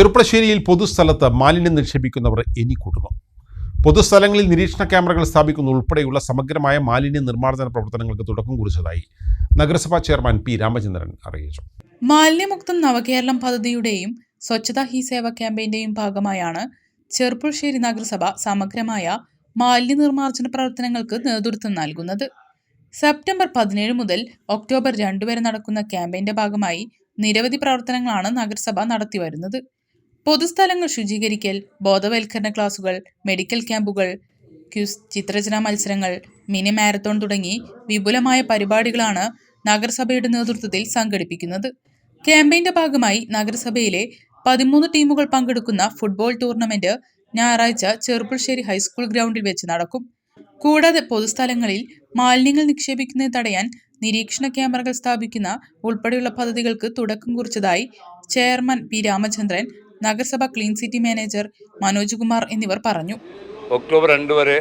ചെറുപ്പശ്ശേരിയിൽ പൊതുസ്ഥലത്ത് മാലിന്യം നിക്ഷേപിക്കുന്നവർ എനി കുടുങ്ങും പൊതുസ്ഥലങ്ങളിൽ നിരീക്ഷണ ക്യാമറകൾ സ്ഥാപിക്കുന്ന ഉൾപ്പെടെയുള്ള സമഗ്രമായ മാലിന്യ നിർമ്മാർജന പ്രവർത്തനങ്ങൾക്ക് തുടക്കം കുറിച്ചതായി നഗരസഭാ ചെയർമാൻ പി രാമചന്ദ്രൻ അറിയിച്ചു. മാലിന്യമുക്തം നവകേരളം പദ്ധതിയുടെയും സ്വച്ഛതാ ഹി സേവ ക്യാമ്പയിന്റെയും ഭാഗമായാണ് ചെറുപ്പുളശ്ശേരി നഗരസഭ സമഗ്രമായ മാലിന്യ നിർമ്മാർജന പ്രവർത്തനങ്ങൾക്ക് നേതൃത്വം നൽകുന്നത്. സെപ്റ്റംബർ പതിനേഴ് മുതൽ ഒക്ടോബർ രണ്ട് വരെ നടക്കുന്ന ക്യാമ്പയിന്റെ ഭാഗമായി നിരവധി പ്രവർത്തനങ്ങളാണ് നഗരസഭ നടത്തിവരുന്നത്. പൊതുസ്ഥലങ്ങൾ ശുചീകരിക്കൽ ബോധവൽക്കരണ ക്ലാസുകൾ മെഡിക്കൽ ക്യാമ്പുകൾ ക്യൂസ് ചിത്രരചനാ മത്സരങ്ങൾ മിനി മാരത്തോൺ തുടങ്ങി വിപുലമായ പരിപാടികളാണ് നഗരസഭയുടെ നേതൃത്വത്തിൽ സംഘടിപ്പിക്കുന്നത്. ക്യാമ്പയിന്റെ ഭാഗമായി നഗരസഭയിലെ പതിമൂന്ന് ടീമുകൾ പങ്കെടുക്കുന്ന ഫുട്ബോൾ ടൂർണമെന്റ് ഞായറാഴ്ച ചെറുപ്പുളശ്ശേരി ഹൈസ്കൂൾ ഗ്രൗണ്ടിൽ വെച്ച് നടക്കും. കൂടാതെ പൊതുസ്ഥലങ്ങളിൽ മാലിന്യങ്ങൾ നിക്ഷേപിക്കുന്നത് തടയാൻ നിരീക്ഷണ ക്യാമറകൾ സ്ഥാപിക്കുന്ന ഉൾപ്പെടെയുള്ള പദ്ധതികൾക്ക് തുടക്കം കുറിച്ചതായി ചെയർമാൻ പി രാമചന്ദ്രൻ നഗരസഭ clean city manager Manoj Kumar എന്നിവർ പറഞ്ഞു. ഒക്ടോബർ രണ്ട് വരെ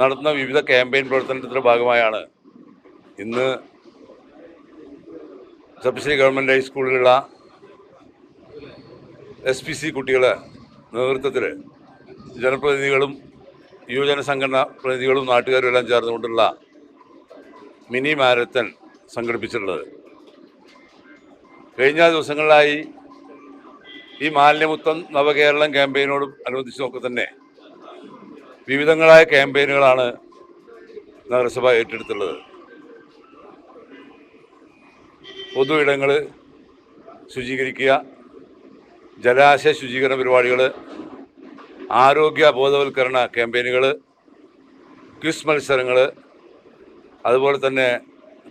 നടത്തുന്ന വിവിധ ക്യാമ്പയിൻ പ്രവർത്തനത്തിന്റെ ഭാഗമായാണ് ഇന്ന് സബ്സിഡി ഗവൺമെന്റ് ഹൈസ്കൂളിലുള്ള എസ് പി സി കുട്ടികളെ നേതൃത്വത്തിൽ ജനപ്രതിനിധികളും യുവജന സംഘടനാ പ്രതിനിധികളും നാട്ടുകാരും എല്ലാം ചേർന്നുകൊണ്ടുള്ള മിനി മാരത്തൺ സംഘടിപ്പിച്ചിട്ടുള്ളത്. കഴിഞ്ഞ ദിവസങ്ങളിലായി ഈ മാലിന്യമുക്തം നവകേരളം ക്യാമ്പയിനോട് അനുബന്ധിച്ചൊക്കെ തന്നെ വിവിധങ്ങളായ ക്യാമ്പയിനുകളാണ് നഗരസഭ ഏറ്റെടുത്തുള്ളത്. പൊതു ഇടങ്ങൾ ശുചീകരിക്കുക ജലാശയ ശുചീകരണ പരിപാടികൾ ആരോഗ്യ ബോധവൽക്കരണ ക്യാമ്പയിനുകൾ ക്വിസ് മത്സരങ്ങൾ അതുപോലെ തന്നെ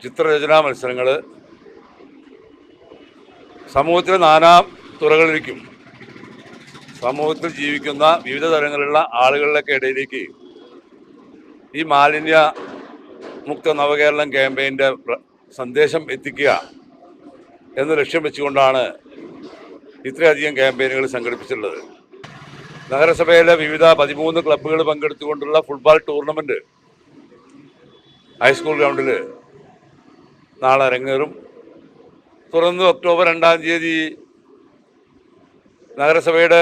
ചിത്രരചനാ മത്സരങ്ങൾ സമൂഹത്തിലെ നാനാ തുറകളിലേക്കും സമൂഹത്തിൽ ജീവിക്കുന്ന വിവിധ തരങ്ങളിലുള്ള ആളുകളിലൊക്കെ ഇടയിലേക്ക് ഈ മാലിന്യ മുക്ത നവകേരളം ക്യാമ്പയിന്റെ സന്ദേശം എത്തിക്കുക എന്ന് ലക്ഷ്യം വെച്ചുകൊണ്ടാണ് ഇത്രയധികം ക്യാമ്പയിനുകൾ സംഘടിപ്പിച്ചിട്ടുള്ളത്. നഗരസഭയിലെ വിവിധ പതിമൂന്ന് ക്ലബ്ബുകൾ പങ്കെടുത്തുകൊണ്ടുള്ള ഫുട്ബോൾ ടൂർണമെന്റ് ഹൈസ്കൂൾ ഗ്രൗണ്ടിൽ നാളെ അരങ്ങേറും. തുടർന്ന് ഒക്ടോബർ രണ്ടാം തീയതി നഗരസഭയുടെ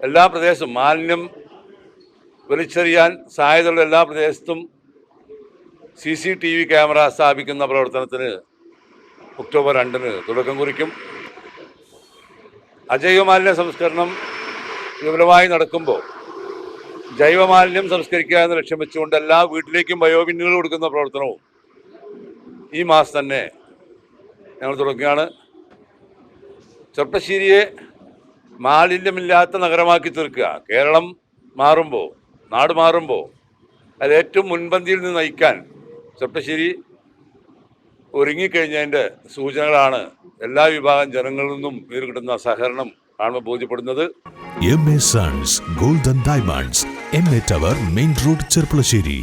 എല്ലാ പ്രദേശത്തും മാലിന്യം വലിച്ചെറിയാൻ സാധ്യതയുള്ള എല്ലാ പ്രദേശത്തും C C T V camera സ്ഥാപിക്കുന്ന പ്രവർത്തനത്തിന് ഒക്ടോബർ രണ്ടിന് തുടക്കം കുറിക്കും. അജൈവ മാലിന്യ സംസ്കരണം വിപുലമായി നടക്കുമ്പോൾ ജൈവമാലിന്യം സംസ്കരിക്കുക എന്ന് ലക്ഷ്യം വെച്ചുകൊണ്ട് എല്ലാ വീട്ടിലേക്കും ബയോബിന്നുകൾ കൊടുക്കുന്ന പ്രവർത്തനവും ഈ മാസം തന്നെ ഞങ്ങൾ തുടങ്ങുകയാണ്. ചെറുപ്പശ്ശേരിയെ മാലിന്യമില്ലാത്ത നഗരമാക്കി തീർക്കുക. കേരളം മാറുമ്പോൾ നാട് മാറുമ്പോൾ അത് ഏറ്റവും മുൻപന്തിയിൽ നിന്ന് നയിക്കാൻ ചെറുപ്പശ്ശേരി ഒരുങ്ങിക്കഴിഞ്ഞതിന്റെ സൂചനകളാണ് എല്ലാ വിഭാഗം ജനങ്ങളിൽ നിന്നും ഇതിൽ കിട്ടുന്ന സഹകരണം കാണുമ്പോൾ ബോധ്യപ്പെടുന്നത്. M A sons golden diamonds M A tower main road Cherpulassery